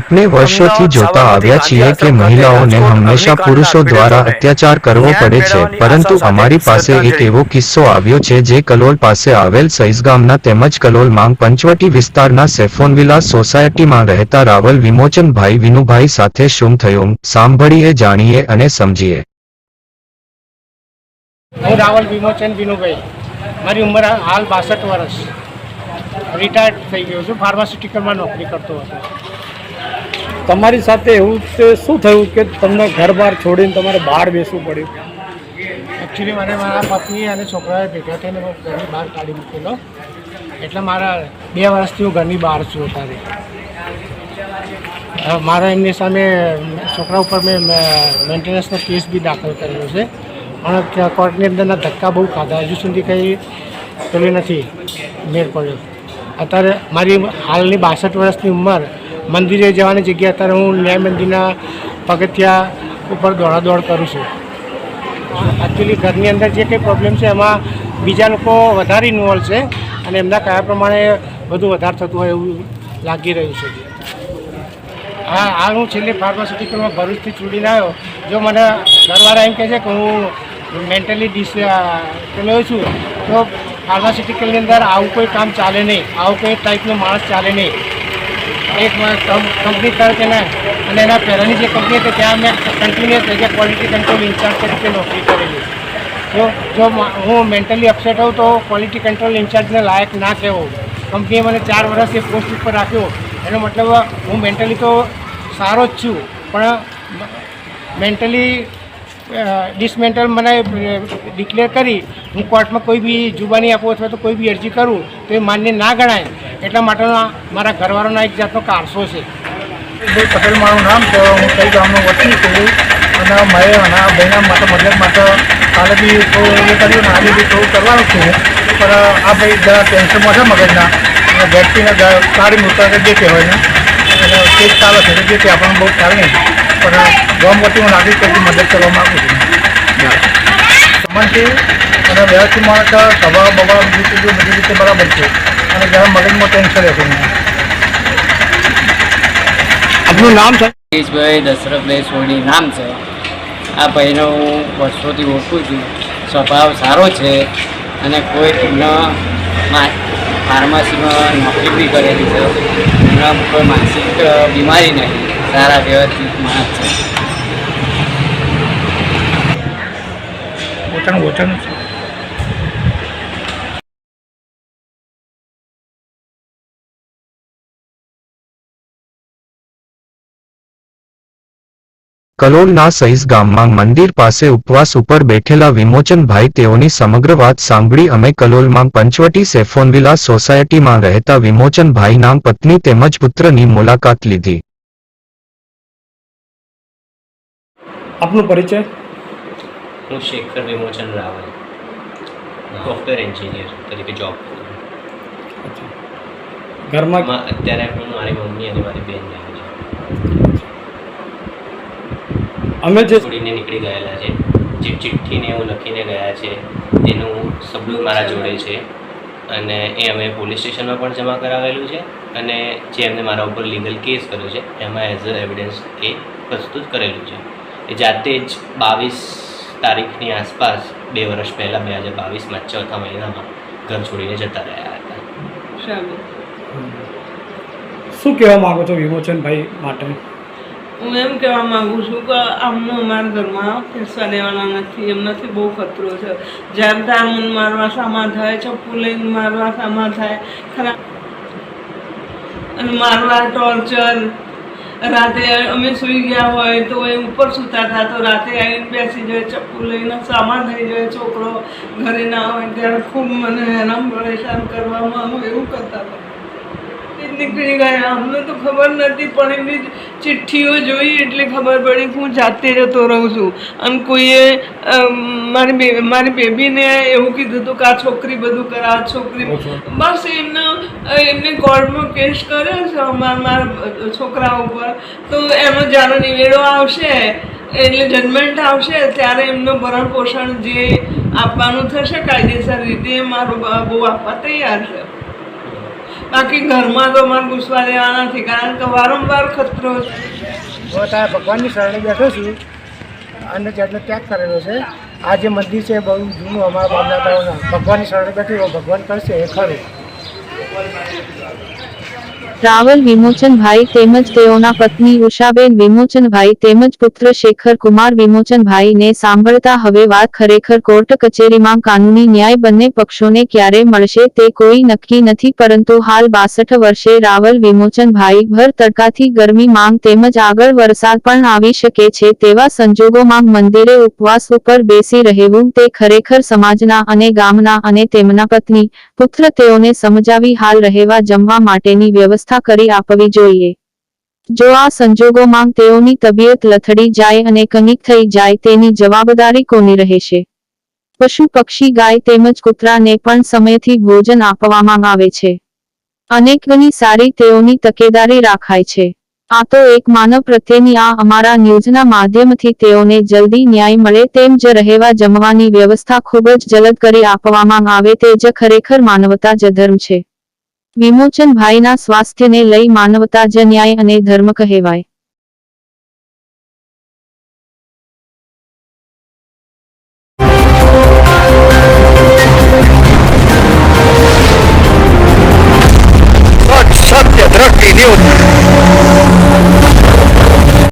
આપણે વર્ષોથી જોતા આવ્યા છીએ કે મહિલાઓને હંમેશા પુરુષો દ્વારા અત્યાચાર કરવો પડે છે, પરંતુ અમારી પાસે એક એવો કિસ્સો આવ્યો છે જે કલોલ પાસે આવેલ સૈસગામના તેમજ કલોલ માંગ પંચવટી વિસ્તારના સેફોનવિલા સોસાયટીમાં રહેતા રાવલ વિમોચનભાઈ વિનુભાઈ સાથે શું થયું, સાંભળીએ, જાણીએ અને સમજીએ. હું રાવલ વિમોચન વિનુભાઈ. મારી ઉંમર હાલ બાસઠ વર્ષ. રિટાયર્ડ થઈ ગયો છું ફાર્માસ્યુટિકલમાં નોકરી કરતો હતો. તમારી સાથે એવું તે શું થયું કે તમને ઘર બહાર છોડીને તમારે બહાર બેસવું પડ્યું? એકચ્યુઅલી મારે મારા પત્ની અને છોકરાએ ભેગા થઈને ઘરની બહાર કાઢી મૂકેલો. એટલે મારા બે વર્ષથી હું ઘરની બહાર છું અત્યારે. મારા એમની સામે છોકરા ઉપર મેં મેન્ટેનન્સનો કેસ બી દાખલ કરેલો છે. પણ કોર્ટની અંદરના ધક્કા બહુ ખાધા. હજુ સુધી કંઈ પેલી નથી મેળ પડ્યો. અત્યારે મારી હાલની બાસઠ વર્ષની ઉંમર મંદિરે જવાની જગ્યાએ અત્યારે હું ન્યાય મંદિરના પગથિયા ઉપર દોડાદોડ કરું છું. એકચ્યુઅલી ઘરની અંદર જે કંઈ પ્રોબ્લેમ છે, એમાં બીજા લોકો વધારે ઇન્વોલ્વ છે અને એમના કયા પ્રમાણે બધું વધારે થતું હોય એવું લાગી રહ્યું છે. હા આ હું છેલ્લે ફાર્માસ્યુટિકલમાં ભરૂચથી છોડીને આવ્યો. જો મને ઘરવાળા એમ કહે છે કે હું મેન્ટલી ડિસ પેલો છું, તો ફાર્માસ્યુટિકલની અંદર આવું કોઈ કામ ચાલે નહીં. આવું કોઈ ટાઈપનો માણસ ચાલે નહીં. એક કંપની તરફ એના અને એના પહેલાંની જે કંપની હતી, ત્યાં મેં continuous as quality control incharge તરીકે નોકરી કરેલી. જો જો હું મેન્ટલી અપસેટ હોઉં તો ક્વોલિટી કંટ્રોલ ઇન્ચાર્જને લાયક ના કહેવું. કંપનીએ મને ચાર વર્ષ એ પોસ્ટ ઉપર રાખ્યો. એનો મતલબ હું મેન્ટલી તો સારો જ છું, પણ મેન્ટલી ડિસમેન્ટલ મને ડિક્લેર કરી, હું કોર્ટમાં કોઈ બી જુબાની આપું અથવા તો કોઈ બી અરજી કરું, તો એ માન્ય ના ગણાય. એટલા માટેના મારા ઘરવાળાના એક જાતનો કારસો છે. ભાઈ પટેલ, મારું નામ છે. હું કઈ ગામનો વતની છું. અને મેં અને ભાઈના માટે મદદ માટે કાલે બી થોડું કર્યું ને આજે બી થોડું કરવાનું છું. પણ આ ભાઈ જરા ટેન્શનમાં છે મગજના. અને વ્યક્તિને સારી મુદ્દા જે કહેવાય ને, અને કેસ ચાલે છે. જે તે આપણને બહુ ખ્યાલ નહીં. પણ ગામ વતી હું નાગરિક તરીકે મદદ કરવા માગું છું. સંબંધથી અને વ્યવસ્થિત માણસ સ્વભાવ બભાવ બીજી ચીજો બધી રીતે બરાબર છે. અને જરા મગજમાં ટેન્શન રહેતું આપનું નામ છે? જયેશભાઈ દશરથભાઈ સોની નામ છે. આ ભાઈને હું વર્ષોથી ઓળખું છું. સ્વભાવ સારો છે અને કોઈ એમનો મા- ફાર્મસીમાં નોકરી બી કરેલી છે. એમના કોઈ માનસિક બીમારી નહીં. સારા વ્યવસ્થિત માણસ છે. પોતાનું વચન. છે કલોલના સઈસ ગામમાં મંદિર પાસે ઉપવાસ ઉપર બેઠેલા વિમોચનભાઈ તેઓની સમગ્ર વાત સાંભળી અમે કલોલમાં પંચવટી સેફોનવિલા સોસાયટીમાં રહેતા વિમોચનભાઈના પત્ની તેમજ પુત્રની મુલાકાત લીધી. આપનો પરિચય? હું શેખર વિમોચન રાવલ સોફ્ટવેર એન્જિનિયર તરીકે જોબ કરું છું ઘરમાં અત્યારે હું મારી મમ્મી અને મારી બેન રહે છે. અમે જે છોડીને નીકળી ગયેલા છે. જે ચિઠ્ઠીને એવું લખીને ગયા છે તેનું સબલું મારા જોડે છે. અને એ અમે પોલીસ સ્ટેશનમાં પણ જમા કરાવેલું છે અને જે એમને મારા ઉપર લીગલ કેસ કર્યો છે એમાં એઝ અ એવિડન્સ એ પ્રસ્તુત કરેલું છે. એ જાતે જ બાવીસ તારીખની આસપાસ બે વર્ષ પહેલાં બે હજાર બાવીસમાં ચોથા મહિનામાં ઘર છોડીને જતા રહ્યા હતા. શું કહેવા માગો છો વિમોચનભાઈ માટે? હું એમ કહેવા માગું છું કે આમનું અમારા ઘરમાં પૈસા લેવાના નથી એમનાથી બહુ ખતરો છે. જ્યારે ત્યાં મારવા સામા થાય ચપ્પુ લઈને મારવા સામા થાય. ખરા. અને મારવા ટોર્ચર રાતે અમે સૂઈ ગયા હોય તો એ ઉપર સૂતા હતા તો રાતે આવીને બેસી જાય ચપ્પુ લઈને સામાન થઈ જાય છોકરો ઘરે ના હોય ત્યારે ખૂબ મને હેરાન, પરેશાન કરવામાં એવું કરતા હતા. નીકળી ગયા. અમને તો ખબર નથી પણ એમની ચિઠ્ઠીઓ જોઈ એટલે ખબર પડી કે હું જાતે જતો રહું છું. અને કોઈએ મારી મારી બેબીને એવું કીધું હતું કે આ છોકરી બધું કરે આ છોકરી બસ એમનો એમને કોર્ટમાં કેસ કર્યો છે અમારા મારા છોકરા ઉપર. તો એનો જ્યારે નિવેડો આવશે એટલે જજમેન્ટ આવશે ત્યારે એમનું ભરણ પોષણ જે આપવાનું થશે કાયદેસર રીતે મારો બહુ આપવા તૈયાર છે. બાકી ઘરમાં તો મારે ઘૂસવા દેવા નથી, કારણ કે વારંવાર ખતરો છે. હું ભગવાનની શરણે બેઠો છું. અને જાતનો ત્યાગ કરેલો છે. આ જે મંદિર છે બહુ જૂનું અમારા બાપ દાદાઓના. ભગવાનની શરણે બેઠું ભગવાન કરશે એ ખરું. રાવલ વિમોચનભાઈ તેમજ તેઓના પત્ની ઉષાબેન વિમોચનભાઈ તેમજ પુત્ર શેખર કુમાર વિમોચનભાઈને સાંભળતા હવે વાત ખરેખર કોર્ટ કચેરીમાં કાનૂની ન્યાય બંને પક્ષોને ક્યારે મળશે તે કોઈ નક્કી નથી, પરંતુ હાલ બાસઠ વર્ષે રાવલ વિમોચનભાઈ ભર તડકાથી ગરમી માંગ તેમજ આગળ વરસાદ પણ આવી શકે છે તેવા સંજોગોમાં મંદિરે ઉપવાસ ઉપર બેસી રહેવું તે ખરેખર સમાજના અને ગામના અને તેમના પત્ની પુત્ર તેઓને સમજાવી હાલ રહેવા જમવા માટેની વ્યવસ્થા કરી આપવી જોઈએ. જો આ સંજોગોમાં તેઓની તબિયત લથડી જાય અને કનિક થઈ જાય તેની જવાબદારી કોની રહેશે? પશુ પક્ષી ગાય તેમજ કૂતરાને પણ સમયથી ભોજન આપવામાં આવે છે. અનેક ગણી સારી તેઓની તકેદારી રાખાય છે. આ તો એક માનવ પ્રત્યેની આ અમારા ન્યૂઝના માધ્યમથી તેઓને જલ્દી ન્યાય મળે તેમ જ રહેવા જમવાની વ્યવસ્થા ખૂબ જ જલદ કરી આપવામાં આવે તે જ ખરેખર માનવતા જ ધર્મ છે. વિમોચનભાઈના સ્વાસ્થ્યને લઈ માનવતા જ ન્યાય અને ધર્મ કહેવાય.